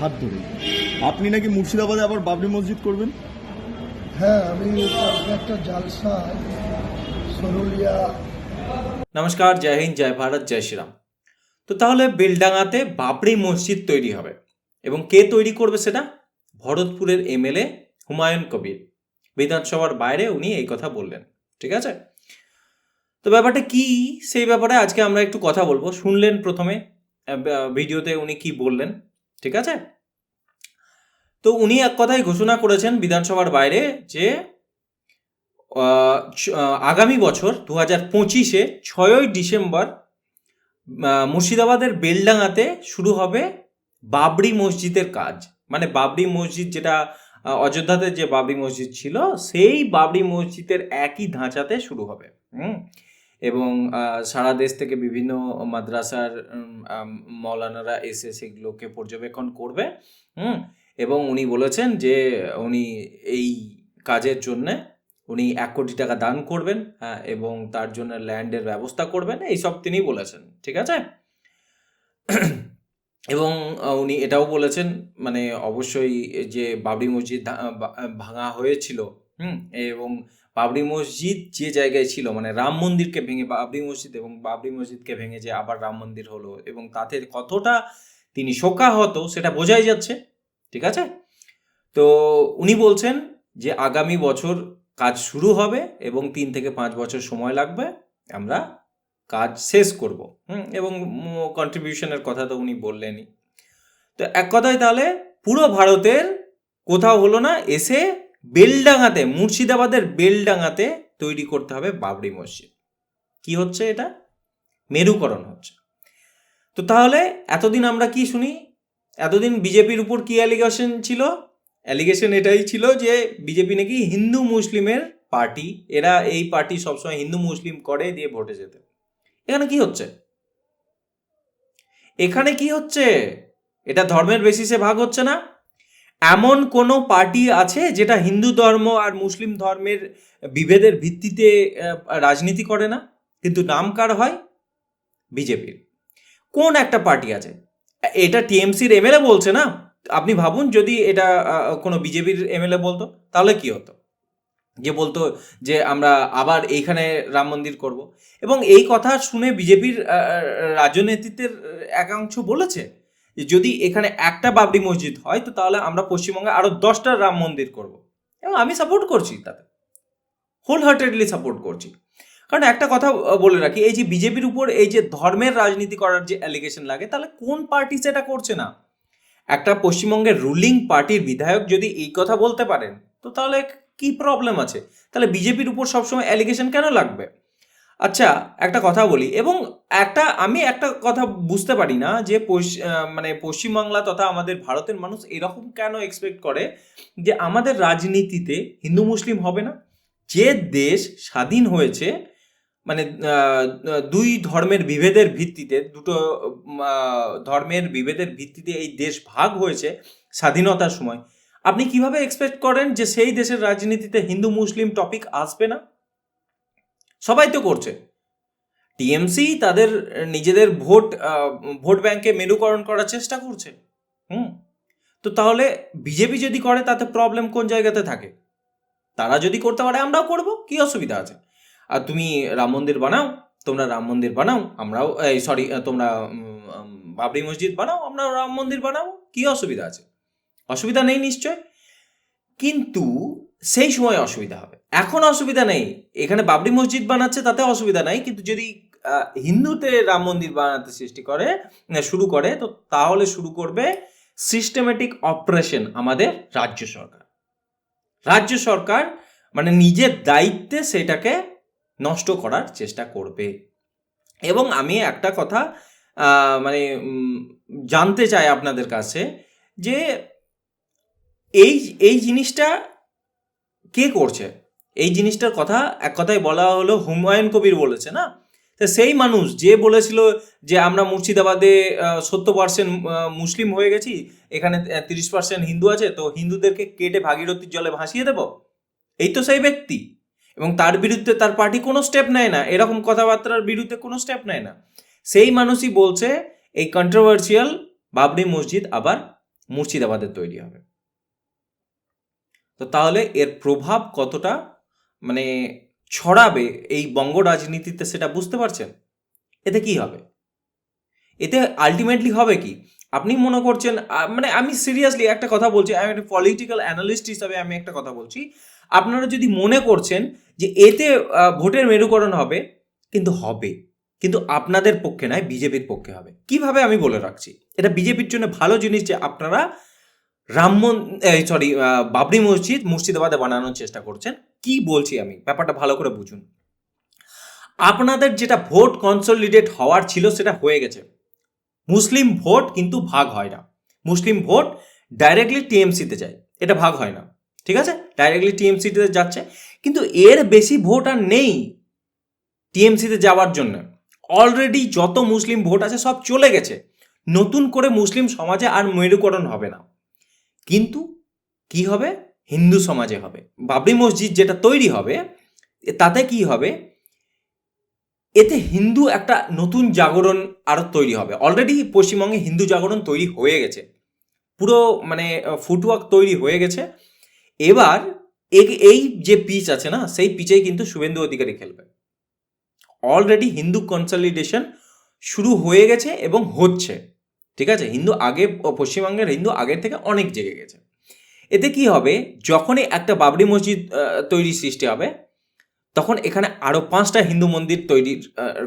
হাত ধরে আপনি নাকি মুর্শিদাবাদে আবার বাবরি মসজিদ করবেন? হ্যাঁ আমি একটা জালসা সরুলিয়া। নমস্কার জয় হিন্দ জয় ভারত জয় শ্রীরাম। তো তাহলে বেলডাঙাতে বাবরি মসজিদ তৈরি হবে। এবং কে তৈরি করবে সেটা? ভরতপুরের এমএলএ হুমায়ুন কবির। বিধানসভার বাইরে উনি এই কথা বললেন। ঠিক আছে? তো ব্যাপারটা কি? সেই ব্যাপারে আজকে আমরা একটু কথা বলব। শুনলেন প্রথমে ভিডিওতে উনি কি বললেন? ঠিক আছে? তো উনি এক কথাই ঘোষণা করেছেন বিধানসভার বাইরে যে আগামী বছর দু হাজার পঁচিশে ছয়ই ডিসেম্বর মুর্শিদাবাদের বেলডাঙাতে শুরু হবে বাবরি মসজিদের কাজ। মানে বাবরি মসজিদ যেটা অযোধ্যাতে যে বাবরি মসজিদ ছিল, সেই বাবরি মসজিদের একই ধাঁচাতে শুরু হবে। হুম? এবং সারা দেশ থেকে বিভিন্ন মাদ্রাসার মৌলানারা এসে সেগুলোকে পর্যবেক্ষণ করবে, হুম? এবং উনি বলেছেন যে, উনি এই কাজের জন্যে উনি এক কোটি টাকা দান করবেন হ্যাঁ এবং তার জন্য ল্যান্ডের ব্যবস্থা করবেন, এইসব তিনি বলেছেন, ঠিক আছে? এবং উনি এটাও বলেছেন মানে অবশ্যই যে বাবরি মসজিদ ভাঙা হয়েছিল হুম, এবং বাবরি মসজিদ যে জায়গায় ছিল মানে রাম মন্দিরকে ভেঙে, বাবরি মসজিদ এবং বাবরি মসজিদকে ভেঙে যে আবার রাম মন্দির হলো, এবং তাতে কতটা তিনি শোকাহত সেটা বোঝাই যাচ্ছে, ঠিক আছে? তো উনি বলছেন যে আগামী বছর কাজ শুরু হবে এবং তিন থেকে পাঁচ বছর সময় লাগবে, আমরা কাজ শেষ করব, হুম, এবং কন্ট্রিবিউশনের কথা তো উনি বললেনই। তো এক কথায় তাহলে পুরো ভারতের কোথাও হলো না, এসে বেলডাঙাতে মুর্শিদাবাদের বেলডাঙাতে তৈরি করতে হবে বাবরি মসজিদ। কি হচ্ছে এটা? মেরুকরণ হচ্ছে। তো তাহলে এতদিন আমরা কি শুনি? এতদিন বিজেপির উপর কি অ্যালিগেশন ছিল? অ্যালিগেশন এটাই ছিল যে বিজেপি নাকি হিন্দু মুসলিমের পার্টি। এরা এই পার্টি সবসময় হিন্দু মুসলিম করে দিয়ে ভোটে যেতে এখানে কি হচ্ছে? এখানে কি হচ্ছে? এটা ধর্মের বেসিসে ভাগ হচ্ছে না। এমন কোনো পার্টি আছে যেটা হিন্দু ধর্ম আর মুসলিম ধর্মের বিভেদের ভিত্তিতে রাজনীতি করে না? কিন্তু নাম কার হয়? বিজেপির। কোন একটা পার্টি আছে? এটা টিএমসির এমএলএ বলছে না? আপনি ভাবুন যদি এটা কোনো বিজেপির এমএলএ বলতো, তাহলে কি হতো? যে বলতো যে আমরা আবার এইখানে রাম মন্দির করব। এবং এই কথা শুনে বিজেপির রাজ্য নেতৃত্বের একাংশ বলেছে যদি এখানে একটা বাবরি মসজিদ হয়, তো তাহলে আমরা পশ্চিমবঙ্গে আরও দশটা রাম মন্দির করব। এবং আমি সাপোর্ট করছি তাতে। হোল হার্টেডলি সাপোর্ট করছি। কারণ একটা কথা বলে রাখি, এই যে বিজেপির উপর এই যে ধর্মের রাজনীতি করার যে অ্যালিগেশন লাগে, তাহলে কোন পার্টি সেটা করছে না? একটা পশ্চিমবঙ্গের রুলিং পার্টির বিধায়ক যদি এই কথা বলতে পারেন, তো তাহলে কি প্রবলেম আছে? তাহলে বিজেপির উপর সবসময় অ্যালিগেশন কেন লাগবে? আচ্ছা একটা কথা বলি। এবং একটা, আমি একটা কথা বুঝতে পারি না যে মানে পশ্চিমবাংলা তথা আমাদের ভারতের মানুষ এরকম কেন এক্সপেক্ট করে যে আমাদের রাজনীতিতে হিন্দু মুসলিম হবে না? যে দেশ স্বাধীন হয়েছে মানে দুই ধর্মের বিভেদের ভিত্তিতে, দুটো ধর্মের বিভেদের ভিত্তিতে এই দেশ ভাগ হয়েছে স্বাধীনতার সময়। আপনি কীভাবে এক্সপেক্ট করেন যে সেই দেশের রাজনীতিতে হিন্দু মুসলিম টপিক আসবে না? সবাই তো করছে। টিএমসি তাদের নিজেদের ভোট ভোট ব্যাংকে মেরুকরণ করার চেষ্টা করছে। হুম? তো তাহলে বিজেপি যদি করে, তাতে প্রবলেম কোন জায়গাতে থাকে? তারা যদি করতে পারে, আমরাও করব, কি অসুবিধা আছে? আর তুমি রাম মন্দির বানাও, তোমরা রাম মন্দির বানাও, আমরাও, এই সরি তোমরা বাবরি মসজিদ বানাও আমরা রাম মন্দির বানাও কি অসুবিধা আছে? অসুবিধা নেই নিশ্চয়। কিন্তু সেই সময় অসুবিধা হবে। এখন অসুবিধা নেই। এখানে বাবরি মসজিদ বানাচ্ছে, তাতে অসুবিধা নাই। কিন্তু যদি হিন্দুতে রাম মন্দির বানাতে সৃষ্টি করে শুরু করে, তো তাহলে শুরু করবে সিস্টেমেটিক অপারেশন আমাদের রাজ্য সরকার। রাজ্য সরকার মানে নিজের দায়িত্বে সেটাকে নষ্ট করার চেষ্টা করবে। এবং আমি একটা কথা মানে জানতে চাই আপনাদের কাছে যে, এই এই জিনিসটা কে করছে? এই জিনিসটার কথা, এক কথায় বলা হলো হুমায়ুন কবির বলেছে, না? তো সেই মানুষ যে বলেছিল যে আমরা মুর্শিদাবাদে সত্তর পার্সেন্ট মুসলিম হয়ে গেছি, এখানে তিরিশ পার্সেন্ট হিন্দু আছে, তো হিন্দুদেরকে কেটে ভাগীরথীর জলে ভাসিয়ে দেব? এই তো সেই ব্যক্তি। এবং তার বিরুদ্ধে তার পার্টি কোনো স্টেপ নেয় না, এরকম কথাবার্তার বিরুদ্ধে কোনো স্টেপ নেয় না। সেই মানুষই বলছে, এই কন্ট্রোভার্সিয়াল বাবরি মসজিদ আবার মুর্শিদাবাদের তৈরি হবে। তো তাহলে এর প্রভাব কতটা মানে ছড়াবে এই বঙ্গ রাজনীতিতে সেটা বুঝতে পারছেন? এতে কি হবে? এতে আলটিমেটলি হবে কি? আপনি মনে করছেন মানে আমি সিরিয়াসলি একটা কথা বলছি, আমি একটা পলিটিক্যাল অ্যানালিস্ট হিসাবে আমি একটা কথা বলছি। আপনারা যদি মনে করছেন যে এতে ভোটের মেরুকরণ হবে, কিন্তু হবে। কিন্তু আপনাদের পক্ষে নয়, বিজেপির পক্ষে হবে। কীভাবে আমি বলে রাখছি? এটা বিজেপির জন্য ভালো জিনিস যে আপনারা রাম সরি বাবরি মসজিদ মুর্শিদাবাদে বানানোর চেষ্টা করছেন। কি বলছি আমি? ব্যাপারটা ভালো করে বুঝুন। আপনাদের যেটা ভোট কনসলিডেট হওয়ার ছিল সেটা হয়ে গেছে। মুসলিম ভোট কিন্তু ভাগ হয় না। মুসলিম ভোট ডাইরেক্টলি টিএমসিতে যায়। এটা ভাগ হয় না। ঠিক আছে? ডাইরেক্টলি টিএমসিতে যাচ্ছে। কিন্তু এর বেশি ভোট আর নেই টিএমসিতে যাওয়ার জন্য। অলরেডি যত মুসলিম ভোট আছে সব চলে গেছে। নতুন করে মুসলিম সমাজে আর মেরুকরণ হবে না। কিন্তু কি হবে? হিন্দু সমাজে হবে। বাবরি মসজিদ যেটা তৈরি হবে তাতে কি হবে? এতে হিন্দু একটা নতুন জাগরণ আরও তৈরি হবে। অলরেডি পশ্চিমবঙ্গে হিন্দু জাগরণ তৈরি হয়ে গেছে। পুরো মানে ফুটওয়ার্ক তৈরি হয়ে গেছে। এবার এই যে পিচ আছে না, সেই পিচেই কিন্তু শুভেন্দু অধিকারী খেলবে। অলরেডি হিন্দু কনসলিডেশন শুরু হয়ে গেছে এবং হচ্ছে। ঠিক আছে? হিন্দু আগে পশ্চিমবঙ্গের হিন্দু আগের থেকে অনেক জেগে গেছে। এতে কি হবে? যখনই একটা বাবরি মসজিদ তৈরি সৃষ্টি হবে, তখন এখানে আরও পাঁচটা হিন্দু মন্দির তৈরির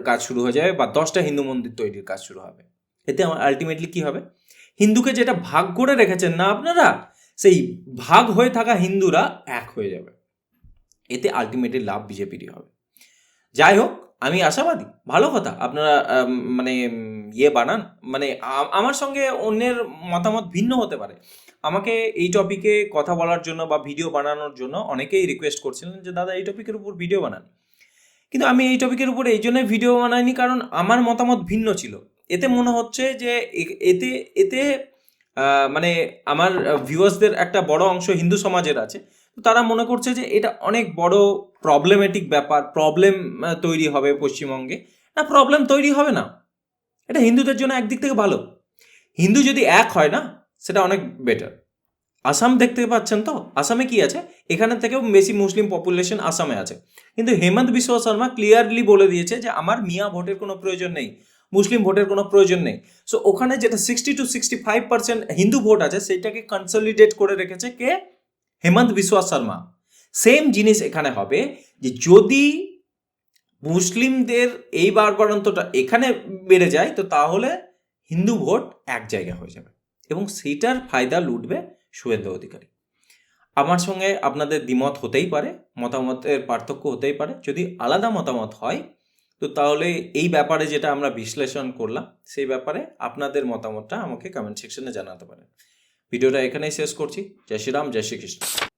কাজ শুরু হয়ে যাবে বা দশটা হিন্দু মন্দির তৈরির কাজ শুরু হবে। এতে আমার আলটিমেটলি কি হবে? হিন্দুকে যেটা ভাগ করে রেখেছেন না আপনারা, সেই ভাগ হয়ে থাকা হিন্দুরা এক হয়ে যাবে। এতে আলটিমেটলি লাভ বিজেপিরই হবে। যাই হোক, আমি আশাবাদী। ভালো কথা। আপনারা মানে ইয়ে বানান মানে আমার সঙ্গে অন্যের মতামত ভিন্ন হতে পারে। আমাকে এই টপিকে কথা বলার জন্য বা ভিডিও বানানোর জন্য অনেকেই রিকোয়েস্ট করছিলেন যে, দাদা, এই টপিকের উপর ভিডিও বানান। কিন্তু আমি এই টপিকের উপর এই জন্যই ভিডিও বানাইনি কারণ আমার মতামত ভিন্ন ছিল। এতে মনে হচ্ছে যে এতে এতে মানে আমার ভিউয়ার্সদের একটা বড় অংশ হিন্দু সমাজের আছে। তো তারা মনে করছে যে, এটা অনেক বড় প্রবলেমেটিক ব্যাপার প্রবলেম তৈরি হবে পশ্চিমবঙ্গে। না প্রবলেম তৈরি হবে না। এটা হিন্দুদের জন্য একদিক থেকে ভালো। হিন্দু যদি এক হয় না, সেটা অনেক বেটার আসাম দেখতে পাচ্ছেন তো? আসামে কি আছে? এখানে থেকেও বেশি মুসলিম পপুলেশন আসামে আছে। কিন্তু হেমন্ত বিশ্ব শর্মা ক্লিয়ারলি বলে দিয়েছে যে, আমার মিয়া ভোটের কোনো প্রয়োজন নেই, মুসলিম ভোটের কোনো প্রয়োজন নেই। সো ওখানে যেটা sixty two sixty five percent Hindu vote আছে সেটাকে কনসলিডেট করে রেখেছে কে? হেমন্ত বিশ্ব শর্মা। সেম জিনিস এখানে হবে যে, যদি মুসলিমদের এই বারবারন্তটা এখানে বেড়ে যায়, তো তাহলে হিন্দু ভোট এক জায়গা হয়ে যাবে এবং সেইটার ফায়দা লুটবে শুভেন্দু অধিকারী। আমার সঙ্গে আপনাদের দ্বিমত হতেই পারে, মতামতের পার্থক্য হতেই পারে। যদি আলাদা মতামত হয়, তো তাহলে এই ব্যাপারে যেটা আমরা বিশ্লেষণ করলাম, সেই ব্যাপারে আপনাদের মতামতটা আমাকে কমেন্ট সেকশনে জানাতে পারেন। ভিডিওটা এখানেই শেষ করছি। জয় শ্রীরাম, জয় শ্রীকৃষ্ণ।